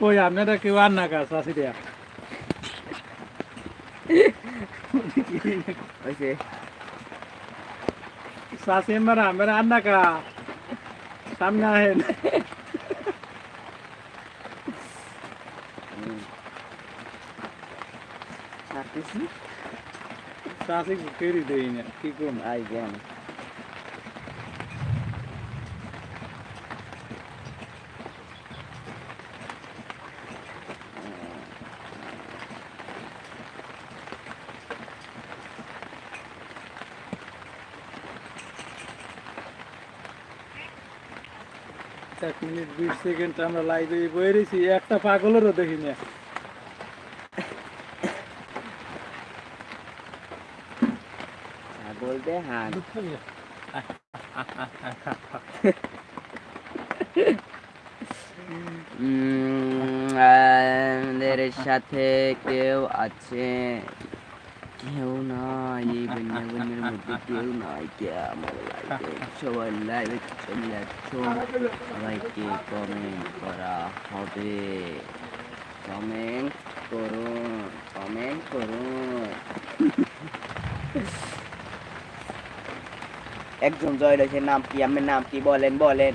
ওই আপনারা কেউ আর না কাজ আসি দেয়া। সাসি আমার আমার আন্না কা সামনে আহেন সাসি কেরি দেই না কি কোন আই জ্ঞান এক মিনিট বিশ সেকেন্ড আমরা লাইভে বয়ে রয়েছি একটা পাগলেরও দেখি না। হ্যাঁ আমাদের সাথে কেউ আছে? কেউ নাই এই বন্যাবন্যের মধ্যে কেউ নাই কে আমার লাইফে সবাই লাইভে চলে যাচ্ছ সবাইকে কমেন্ট করা হবে কমেন্ট করুন কমেন্ট করুন একজন জয় রয়েছে নাম কি আমার নাম কি বলেন বলেন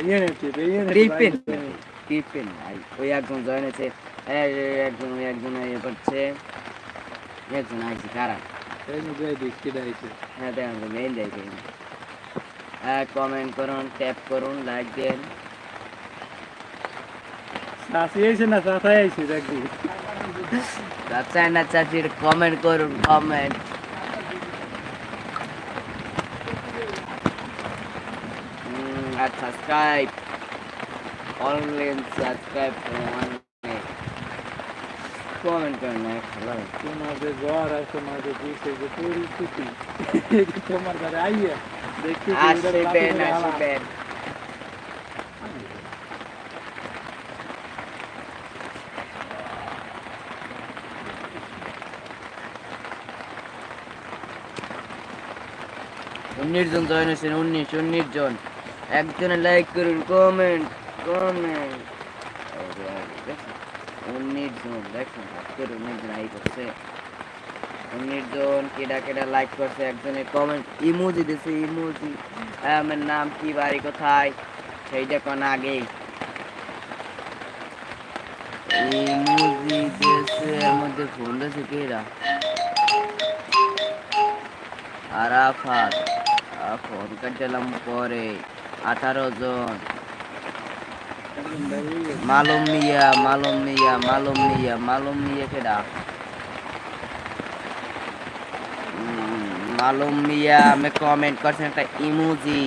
ইয়ে রিপেন রিপেন ওই একজন জয়েন হয়েছে। একজন ওই একজন ইয়ে করছে। একজন আইছে কারা? দাইছে হ্যাঁ দেখেন কমেন্ট করুন ট্যাপ করুন লাইক দেন। সাসি আইছে না সাসাই আইছে দেখবি চাচাই না চাচির কমেন্ট করুন কমেন্ট আর সাবস্ক্রাইব অনলাইন সাবস্ক্রাইব কমেন্ট করুন না খেলা তোমার যে জ্বর আর তোমার যে দিছে যে পরিস্থিতি এটা তোমার ঘরে আইয়া দেখছি যে ওটার লাঠি আসবেন ধরে হালা। আসবেন উনিশ জন জয়েন হয়েছেন উনিশ উনিশ জন একজনে লাইক করুন কমেন্ট কমেন্ট উনিশ জন দেখুন আজকের উনিশ জন কেডা কেডা লাইক করছে একজনে কমেন্ট ইমোজি দিছে ইমোজি আমার নাম কি, বাড়ি কোথায়? আগে ইমোজি দিছে মধ্যে ফোন দিছে কেডা? আরাফাত। ফোন কাটলাম পরে। আঠারো জন। মালুম মিয়া মালুম মিয়া মালুম মিয়া মালুম মিয়া কেডা? মালুম মিয়া, আমি কমেন্ট করছেন একটা ইমোজি।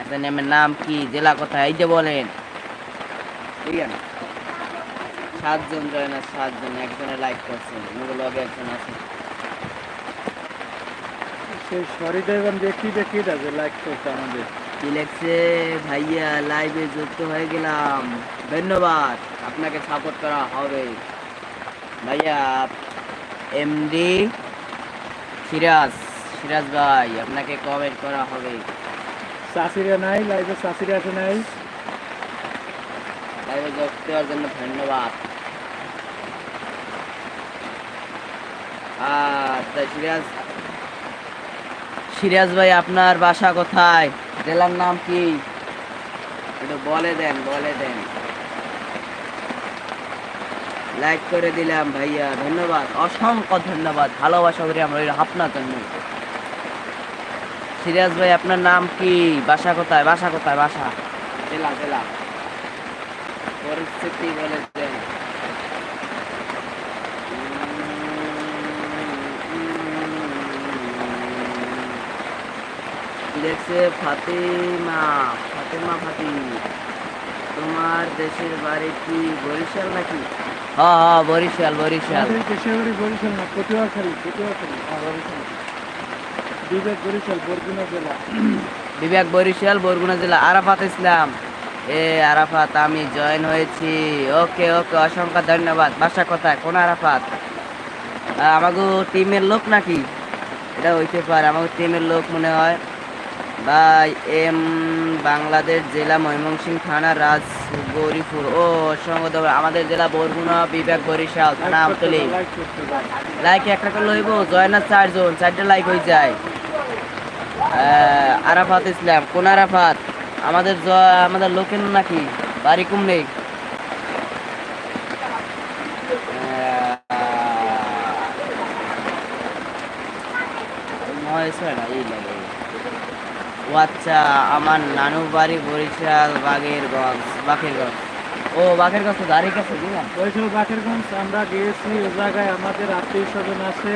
একটা নামের নাম কি, জেলা কোথায়, এই যে বলেন। ঠিক আছে? সাতজন জয়েন আছে, সাতজন, একজনে লাইক করছেন লগে একজন আছে। সেই সরিদেবন দেখি দেখি যে লাইক করছে আমাদের। কি লেখছে ভাইয়া লাইভে যুক্ত হয়ে গেলাম। ধন্যবাদ আপনাকে সাপোর্ট করা হবে। ভাইয়া এমডি সিরাজ সিরাজ ভাই আপনাকে কমেন্ট করা হবে। শাশুড়িরা নাই লাইভে শাশুড়ি আছে নাই। লাইভে যোগ দেওয়ার জন্য ধন্যবাদ। আচ্ছা সিরাজ সিরাজ ভাই আপনার বাসা কোথায়? জেলার নাম কি? একটু বলে দেন বলে দেন। লাইক করে দিলাম ভাইয়া, ধন্যবাদ। অসংখ্য ধন্যবাদ, ভালোবাসা করি আমরা আপনার জন্য। সিরাজ ভাই, আপনার নাম কি? বাসা কোথায়? বাসা কোথায়? বাসা। জেলা জেলা। পরিস্থিতি বলে দেখছে ফাতেমা ফাতেমা ফাতি। তোমার দেশের বাড়ি কি বরিশাল নাকি? হ্যাঁ হ্যাঁ বরিশাল বরিশাল। কেশিয়াবাড়ি বরিশাল না পটুয়াখালী পটুয়াখালী হ্যাঁ বরিশাল। বিবেক বরিশাল বরগুনা জেলা। বিবেক বরিশাল বরগুনা জেলা আরাফাত ইসলাম। এ আরাফাত আমি জয়েন হয়েছি। ওকে ওকে অসংখ্য ধন্যবাদ। বাসা কোথায়? কোন আরাফাত? আমাগো টিমের লোক নাকি? এটা হইতে পারে আমাকে টিমের লোক মনে হয়। ভাই, এম, বাংলাদেশ জেলা ময়মনসিংহ থানা রাজ ও অসংখ্য আমাদের জেলা বরগুনা বিভাগ বরিশাল, থানা আমতলি। লাইক একটা করে লইব জয়নাথ চারজন, চারটে লাইক হয়ে যায়। আরাফাত ইসলাম, কোন আরাফাত? আমাদের আমাদের লোকের নাকি? বাড়ি কুমড়ে ও আচ্ছা আমার নানু বাড়ি বরিশাল বাগেরগঞ্জ বাকেরগঞ্জ ও বাকেরগঞ্জ তো দাঁড়িয়ে গেছে বরিশাল বাকেরগঞ্জ আমরা গিয়েছি ও জায়গায় আমাদের আত্মীয় স্বজন আছে।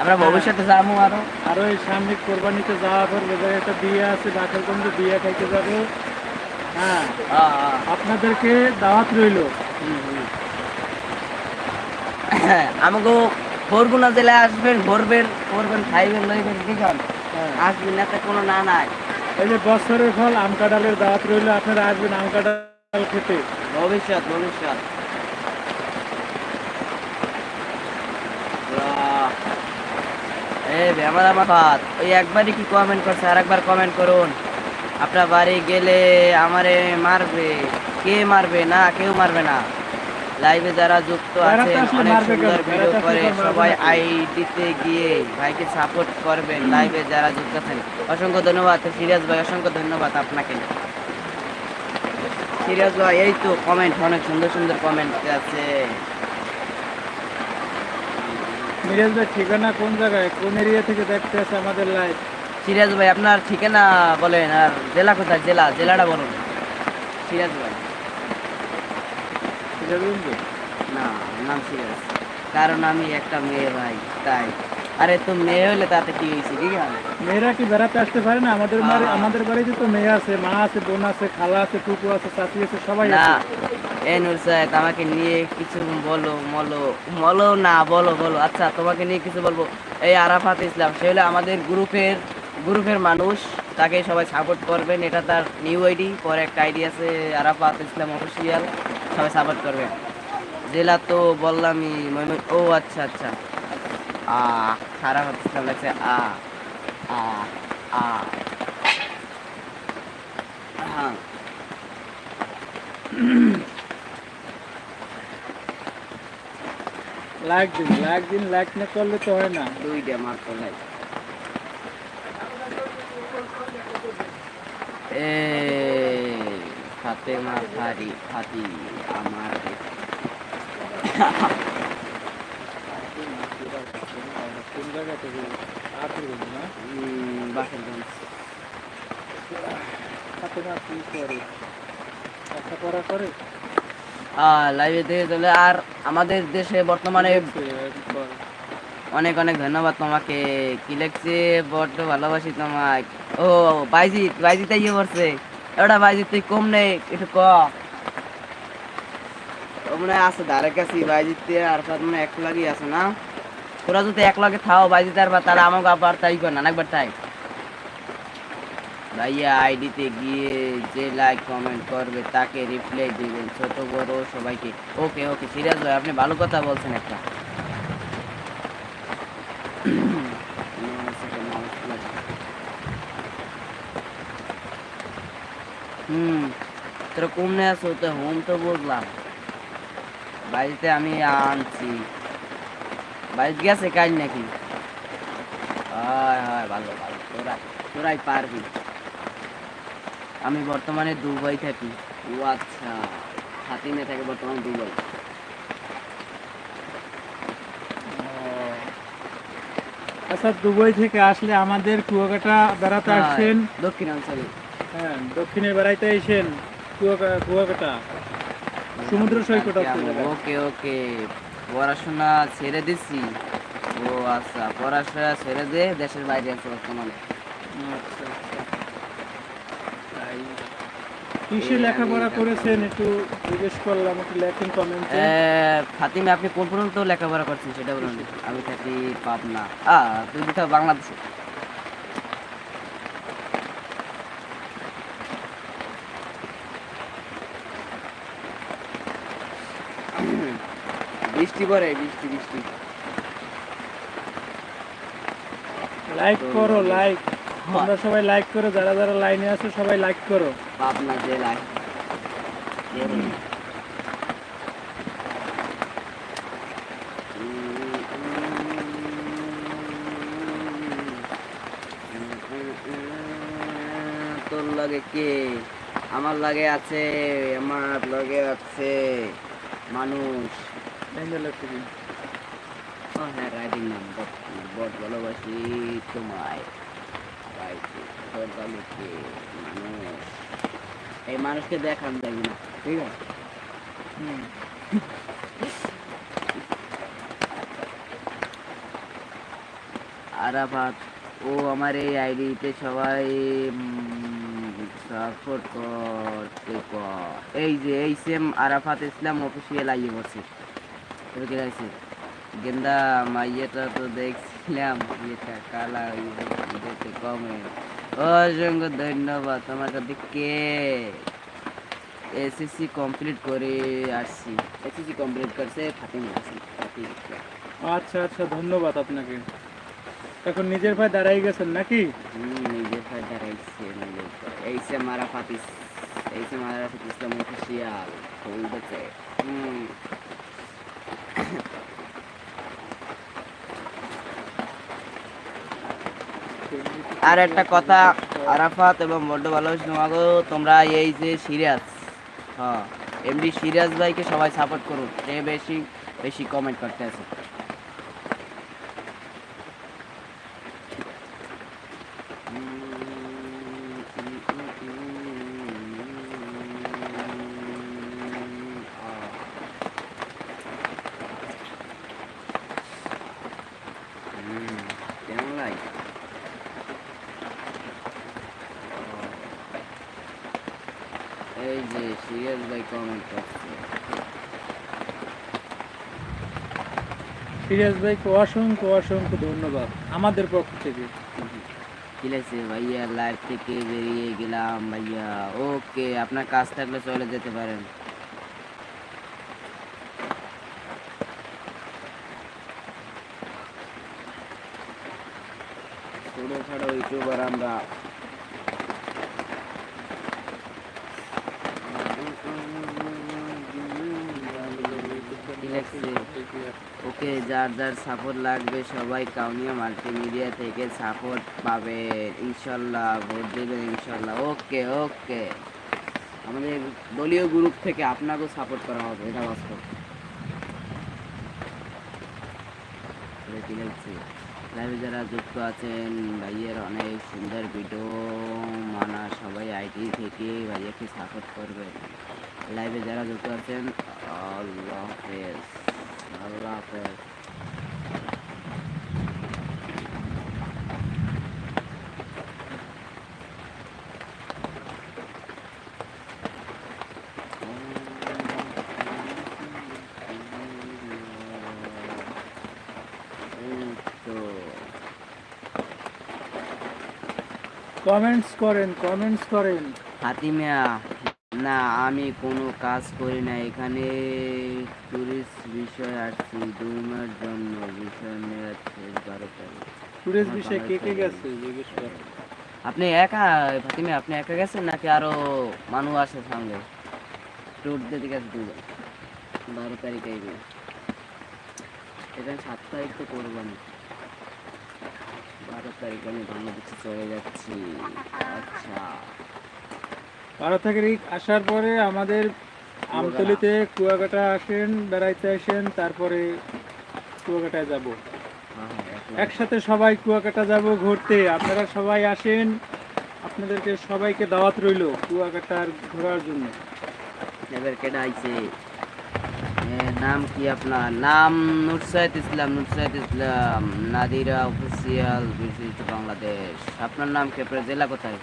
আমরা ভবিষ্যতে যাব আরও। আর ওই সামনে কোরবানিতে যাওয়ার পর ওই জায়গায় একটা বিয়ে আছে বাঘের বাকেরগঞ্জে বিয়ে খাইতে যাব। হ্যাঁ। আপনাদেরকে দাওয়াত রইল। আমাকে বরগুনা জেলায় আসবেন ঘুরবেন করবেন খাইবেন লইবেন ঠিক আছে হ্যাঁ। আসবেন না কোনো না নাই। এই যে বছরের ফল, আম কাঁঠালের দাওয়াত রইল। আপনারা আসবেন আম কাঁঠাল খেতে। ভবিষ্যৎ ভবিষ্যৎ। আপনার বাড়ি গেলে আমারে মারবে। কে মারবে? না, কেউ মারবে না। লাইভে যারা যুক্ত আছেন অনেক সুন্দর ভিডিও করে সবাই আইডিতে গিয়ে ভাইকে সাপোর্ট করবেন লাইভে যারা যুক্ত আছেন। অসংখ্য ধন্যবাদ সিরিয়াস ভাই অসংখ্য ধন্যবাদ আপনাকে। সিরিয়াস ভাই এই তো কমেন্ট অনেক সুন্দর সুন্দর কমেন্ট আছে। মিরাজ ভাই ঠিকানা কোন জায়গায়? কোন এরিয়া থেকে দেখতে আছে আমাদের লাইভ সিরিয়াস ভাই আপনার ঠিকানা বলেন আর জেলা কোথায়? জেলা জেলাটা বলুন। সিরিয়াস ভাই। না নাম সিরিয়াস কারণ আমি একটা মেয়ে ভাই তাই। আরে তো মেয়ে হলে তাতে কি হয়েছে মেয়েরা কি বেড়াতে আসতে পারে না? আমাদের। আমাদের বাড়িতে তো মেয়ে আছে মা আছে বোন আছে খালা আছে টুকু আছে চাচি আছে সবাই না। এ নুর সাহেব আমাকে নিয়ে কিছু বলো মলো মলো না বলো বলো। আচ্ছা তোমাকে নিয়ে কিছু বলব। এই আরাফাত ইসলাম সে হলো আমাদের গ্রুপের গ্রুপের মানুষ। তাকে সবাই সাপোর্ট করবেন। এটা তার নিউ আইডি পরে একটা আইডি আছে আরাফাত ইসলাম অফিসিয়াল সবাই সাপোর্ট করবেন জেলা তো বললামই ময়মন- ও আচ্ছা আচ্ছা। আ আরাফাত ইসলাম লাগছে আ আ আ। হ্যাঁ। দিন দিন না করলে তো হয় না। দুইটা মাত্র নাই এ ফাতেমা ফারি ফাতি আমার আর আমাদের দেশে বর্তমানে অনেক অনেক ধন্যবাদ তোমাকে। কি লেখছে বড্ড ভালোবাসি তোমায়। ও, বাইজিৎ বাইজিৎ ইয়ে করছে ওটা বাইজিৎ তুই কম নেই একটু ক ও মনে হয় আছে ধারে কাছে বাইজিৎ আর সাথে মনে হয় এক লাগি আছে না তোরা যদি এক লগে থাও বাইজিৎ আর বা তাহলে আমাকে আবার তাই কর না একবার তাই ভাইয়া আইডিতে গিয়ে যে লাইক কমেন্ট করবে তাকে রিপ্লাই দিবেন ছোট বড় সবাইকে ওকে ওকে সিরিয়াস ভাই আপনি ভালো কথা বলছেন একটা হুম তোরা কমনে আছো তো হোম তো বুঝলাম। বাড়িতে আমি আনছি। বাড়িতে গেছে কাজ নাকি? হয় হয় ভালো ভালো। তোরাই তোরাই পারবি। আমি বর্তমানে দুবাই থাকি। ও আচ্ছা হাতিমে থাকে বর্তমানে দুবাই। আচ্ছা দুবাই থেকে আসলে আমাদের কুয়াকাটা বেড়াতে আসছেন দক্ষিণাঞ্চলে হ্যাঁ দক্ষিণে বেড়াইতে কুয়াকাটা সমুদ্র সৈকত ওকে ওকে। পড়াশোনা ছেড়ে দিছি। ও আচ্ছা পড়াশোনা ছেড়ে দে দেশের বাইরে আছে বর্তমানে। আচ্ছা আচ্ছা। কিসে লেখাপড়া করেছেন? একটু জিজ্ঞেস করলাম একটু লেখেন কমেন্টে আহ, ফাতিমা আপনি কোন পর্যন্ত লেখাপড়া করছেন সেটা বলুন। আমি থাকি পাবনা। আ তুই তো বাংলাদেশে। বৃষ্টি পড়ে বৃষ্টি বৃষ্টি। লাইক করো লাইক তোমরা সবাই লাইক করো যারা যারা লাইনে আছো সবাই লাইক করো। পাবনা জেলায় তোর লাগে কে? আমার লাগে আছে আমার লাগে আছে মানুষ? ও হ্যাঁ রাইডিং নাম বট বট ভালোবাসি তোমায় রাইডিং তোর লাগে কে মানুষ এই মানুষকে দেখান যাবি না। ঠিক আছে? হুম। আরাফাত ও আমার এই আইডিতে সবাই সাপোর্ট করতে কর এই যে এই সেম আরাফাত ইসলাম অফিসিয়াল আইয়ে বসে। তোর আছে গেন্দা মাইয়েটা তো দেখছিলাম এটা কালা ইয়েতে কমে অসংখ্য ধন্যবাদ। তোমার কাছে কে? এসএসসি কমপ্লিট করে আসছি। এসএসসি কমপ্লিট করছে ফাতিমা আসছি আচ্ছা আচ্ছা ধন্যবাদ আপনাকে। এখন নিজের পায়ে দাঁড়াই গেছেন নাকি? নিজের পায়ে দাঁড়াইছে। এই সে মারা ফাতিস এই সে মারা ফাতিস ইসলাম অফিসিয়াল বলতেছে হুম। আর একটা কথা, আরাফাত এবং বড্ড ভালোবাসি তোমাকে তোমরা এই যে সিরিয়াস হ্যাঁ এমডি সিরিয়াস ভাইকে সবাই সাপোর্ট করুন সে বেশি বেশি কমেন্ট করতে আছে কেমন লাগে এই যে সিরিয়াস ভাই কমেন্ট করছে সিরিয়াস ভাইকে অসংখ্য অসংখ্য ধন্যবাদ আমাদের পক্ষ থেকে। ঠিক আছে ভাইয়া লাইভ থেকে বেরিয়ে গেলাম ভাইয়া। ওকে আপনার কাজ থাকলে চলে যেতে পারেন। ছোটখাটো ইউটিউবার আমরা ঠিক আছে ওকে যার যার সাপোর্ট লাগবে, সবাই কাউনিয়া মাল্টিমিডিয়া থেকে সাপোর্ট পাবে। ইনশাল্লাহ, ভোট দেবেন ইনশাল্লাহ। ওকে ওকে। আমাদের দলীয় গ্রুপ থেকে আপনাকেও সাপোর্ট করা হবে, এটা বাস্তব। যারা যুক্ত আছেন, ভাইয়ের অনেক সুন্দর ভিডিও মানা সবাই আইটি থেকে ভাইয়াকে সাপোর্ট করবেন। লাইভে যারা যুক্ত আছেন আল্লাহ হাফেজ আল্লাহ হাফেজ এই তো কমেন্টস করেন কমেন্টস করেন হাতিমিয়া না আমি কোনো কাজ করি না। এখানে টুরিস্ট বিষয় আসছি মাস জন্য বিষয় নিয়ে শেষ বারো তারিখ টুরিস্ট বিষয়ে কে কে গেছে জিজ্ঞেস আপনি একা ফাতিমা আপনি একা গেছেন নাকি আরও মানুষ আছে সঙ্গে ট্যুর দিতে গেছে দুজন। বারো তারিখ এখানে সাত তারিখ তো করব না বারো তারিখ আমি বাংলাদেশে চলে যাচ্ছি। আচ্ছা। বারো তারিখ আসার পরে আমাদের আমতলিতে কুয়াকাটা আসেন, বেড়াইতে আসেন, তারপরে কুয়াকাটায় যাব। একসাথে সবাই কুয়াকাটা যাব ঘুরতে। আপনারা সবাই আসেন, আপনাদেরকে সবাইকে দাওয়াত রইল কুয়াকাটার ঘোরার জন্য। নাম কি আপনার? নাম নুরসাইদ ইসলাম নুরসাইদ ইসলাম, নাদিরা অফিসিয়াল বাংলাদেশ। আপনার নাম কি? জেলা কোথায়?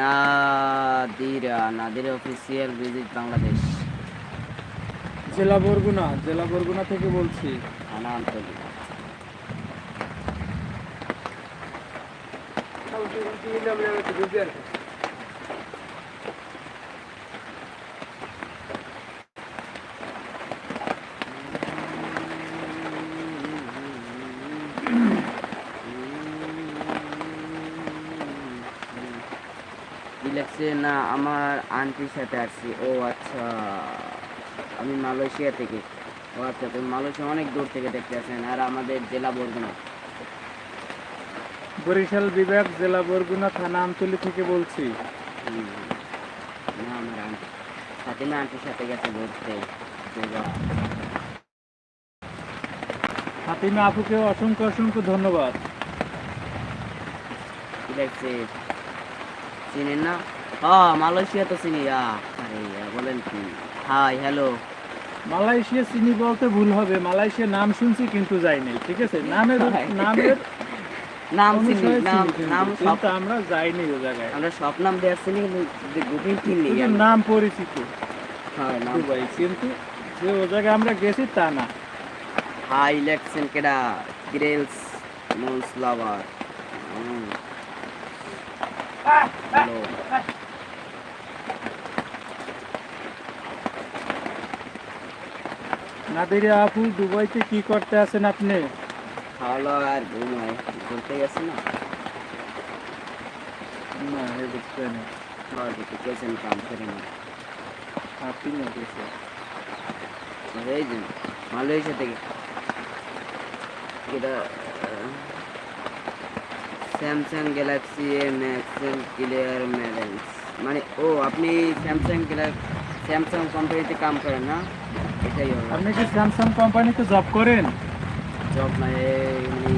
Nadira Nadira official visit Bangladesh. জেলা বরগুনা জেলা বরগুনা থেকে বলছি। থানা আন্তর্জাতিক কি লাগছে না আমার আন্টির সাথে আসছি। ও আচ্ছা আমি মালয়েশিয়া থেকে। ও আচ্ছা তুমি মালয়েশিয়া অনেক দূর থেকে দেখতে আসেন আর আমাদের জেলা বরগুনা। বরিশাল বিভাগ জেলা বরগুনা থানা আমতলি থেকে বলছি। না আমার আন্টি ফাতিমা আন্টির সাথে গেছে ঘুরতে। ফাতিমা আপুকে অসংখ্য অসংখ্য ধন্যবাদ। কি লাগছে চিনেন না? হ্যাঁ মালয়েশিয়া তো চিনি। আরে বলেন কি? হাই হ্যালো মালয়েশিয়া চিনি বলতে ভুল হবে। মালয়েশিয়া নাম শুনছি কিন্তু যাই নাই ঠিক আছে? নামের নামের নাম চিনি নাম নাম সব আমরা যাইনি ও জায়গায়। আমরা সব নাম দেওয়ার চিনি কিন্তু যে চিনি নাম পরিচিত। হ্যাঁ নাম দুবাই কিন্তু যে ও জায়গায় আমরা গেছি তা না। হাই ইলেকশন কেডা গ্রেলস লাভার হ্যালো নাদিরা আপু দুবাইতে কি করতে আছেন আপনি? খাওয়া দাওয়া আর ঘুমায় ঘুরতে গেছে না? না হে বুঝতে না খাওয়া দিতে গেছেন কাম করে না আপনি না গেছে এই যে মালয়েশিয়া থেকে এটা স্যামসাং গ্যালাক্সি এ ম্যাক্সেল ক্লিয়ার ম্যালেন্স মানে ও আপনি স্যামসাং গ্যালাক্সি স্যামসাং কোম্পানিতে কাম করেন না? এটাই হবে আপনি কি স্যামসাং কোম্পানিতে জব করেন? জব মানে এমনি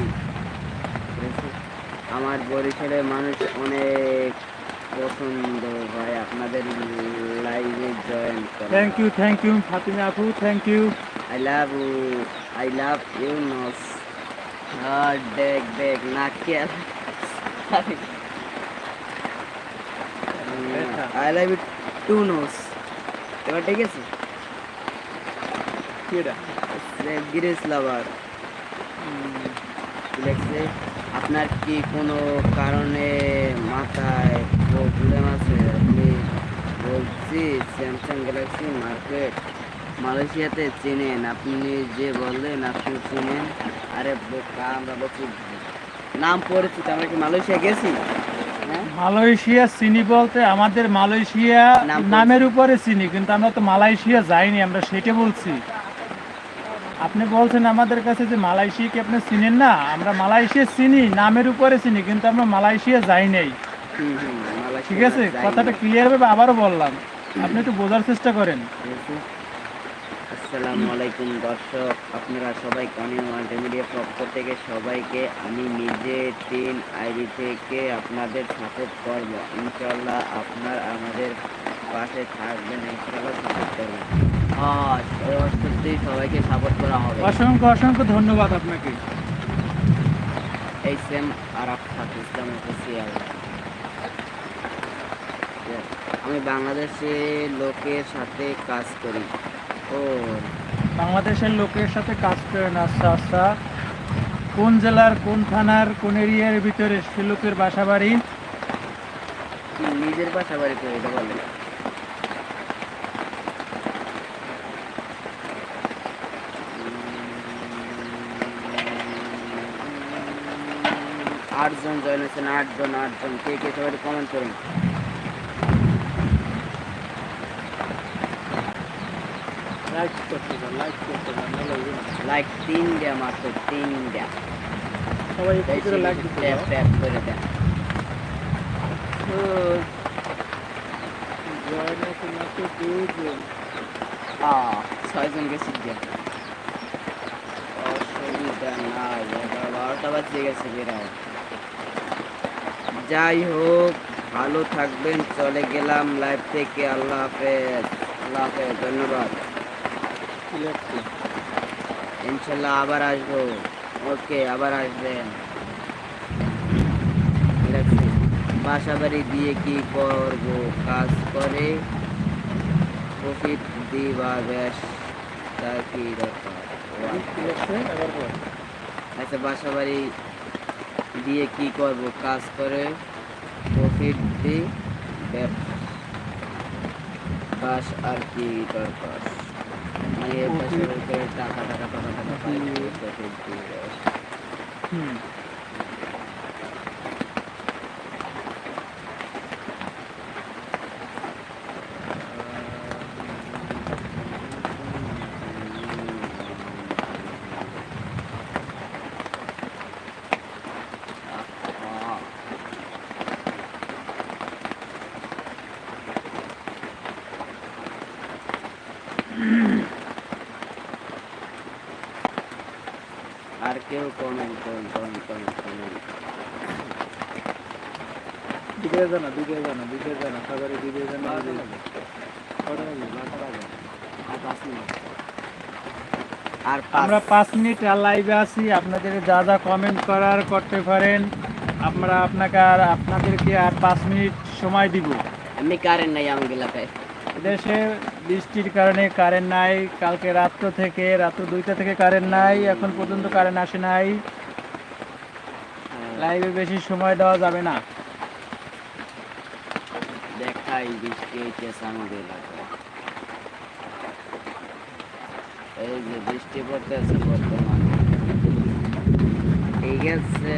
আমার বরিশালে মানুষ অনেক পছন্দ হয় আপনাদের লাইভে join thank you thank you Fatima আপু thank you I love you. I love you nose Ah, দেখ দেখ নাকের I love you too nose এবার ঠিক আছে? লাভার লেখছে আপনার কি কোনো কারণে মাথায় প্রবলেম আছে? আপনি বলছি স্যামসাং গ্যালাক্সি মার্কেট মালয়েশিয়াতে চেনেন। আপনি যে বললেন আপনি চেনেন। আরে বোকা আমরা বলছি নাম পরিচিত আমরা কি মালয়েশিয়া গেছি? মালয়েশিয়া চিনি বলতে আমাদের মালয়েশিয়া নামের উপরে চিনি কিন্তু আমরা তো মালয়েশিয়া যাইনি আমরা সেটা বলছি। আপনি বলছেন আমাদের কাছে যে মালয়েশিয়াকে আপনি চিনেন না? আমরা মালয়েশিয়া চিনি নামের উপরে চিনি কিন্তু আমরা মালয়েশিয়া যাই নাই। ঠিক আছে? কথাটা ক্লিয়ার ভাবে আবারও বললাম। আপনি একটু বোঝার চেষ্টা করেন? আসসালামু আলাইকুম দর্শক। আপনারা সবাই কামিং মাল্টিমিডিয়া পক্ষ থেকে সবাইকে আমি নিজে তিন আইডি থেকে আপনাদের সাপোর্ট করব। ইনশাল্লাহ আপনার আমাদের পাশে থাকবেন ইনশাল্লাহ সাপোর্ট করবেন সত্যি সবাইকে সাপোর্ট করা হবে। অসংখ্য অসংখ্য ধন্যবাদ আপনাকে। এই সেম আরব পাকিস্তান অফিসিয়াল আমি বাংলাদেশে লোকের সাথে কাজ করি। বাংলাদেশের লোকের সাথে কাজ করেন আচ্ছা আচ্ছা। কোন জেলার, কোন থানার, কোন এরিয়ার ভিতরে সে লোকের বাসা বাড়ি নিজের বাসা বাড়ি করে এটা বলেন আটজন জয়েন হয়েছেন, আটজন আটজন। কে কে, সবাই কমেন্ট করুন। লাইক করতে পারেন লাইক করতে না। লাইক তিন দেয়া মাত্র তিন দেয়া। সবাই একটু লাইক ট্যাপ ট্যাপ করে দেন। তো, জয়েন আছে মাত্র দুজন। আহ ছয়জন গেছি যে অসুবিধা নাই বারোটা বাজে গেছে যাই হোক ভালো থাকবেন চলে গেলাম লাইভ থেকে। আল্লাহ হাফেজ আল্লাহ হাফেজ ধন্যবাদ। ইনশাল্লাহ আবার আসব। ওকে আবার আসবেন। ঠিক বাসা বাড়ি দিয়ে কি করব? কাজ করে প্রফিট দিবা বেশ। তার কি দরকার? আচ্ছা। আচ্ছা বাসা বাড়ি দিয়ে কি করব? কাজ করে প্রফিট দি বাস আর কি দরকার? ये बस उधर टाका टाका टाका टाका 50 किलो জানা দিকে জানা দিকে জানা খাবারে দিকে জানা আর আমরা পাঁচ পাঁচ মিনিট লাইভে আছি। আপনাদের যা যা কমেন্ট করার করতে পারেন আমরা আপনাকে আর আপনাদেরকে আর পাঁচ মিনিট সময় দিব। আমি কারেন্ট নাই আমার এলাকায় দেশে বৃষ্টির কারণে কারেন্ট নাই কালকে রাত্র থেকে রাত্র দুইটা থেকে কারেন্ট নাই এখন পর্যন্ত কারেন্ট আসে নাই। লাইভে বেশি সময় দেওয়া যাবে না। দেখাই বৃষ্টি হইতেছে আমাদের এলাকায়। এই যে বৃষ্টি পড়তেছে বর্তমানে। ঠিক আছে।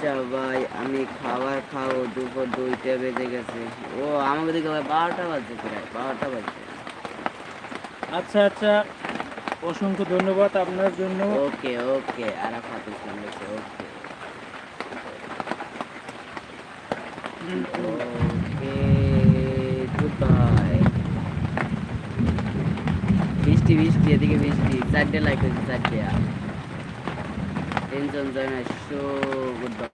আচ্ছা ভাই আমি খাবার খাব দুপুর দুইটা বেজে গেছে। ও আমাকে দিকে ভাই বারোটা বাজছে প্রায় বারোটা বাজছে। আচ্ছা আচ্ছা অসংখ্য ধন্যবাদ আপনার জন্য। ওকে ওকে আরাফাত ইসলাম লিখছে ওকে। ওকে গুড বাই বৃষ্টি বৃষ্টি এদিকে বৃষ্টি চারটে লাইক হয়েছে চারটে। তিনজন জয়েন শো গুড বাই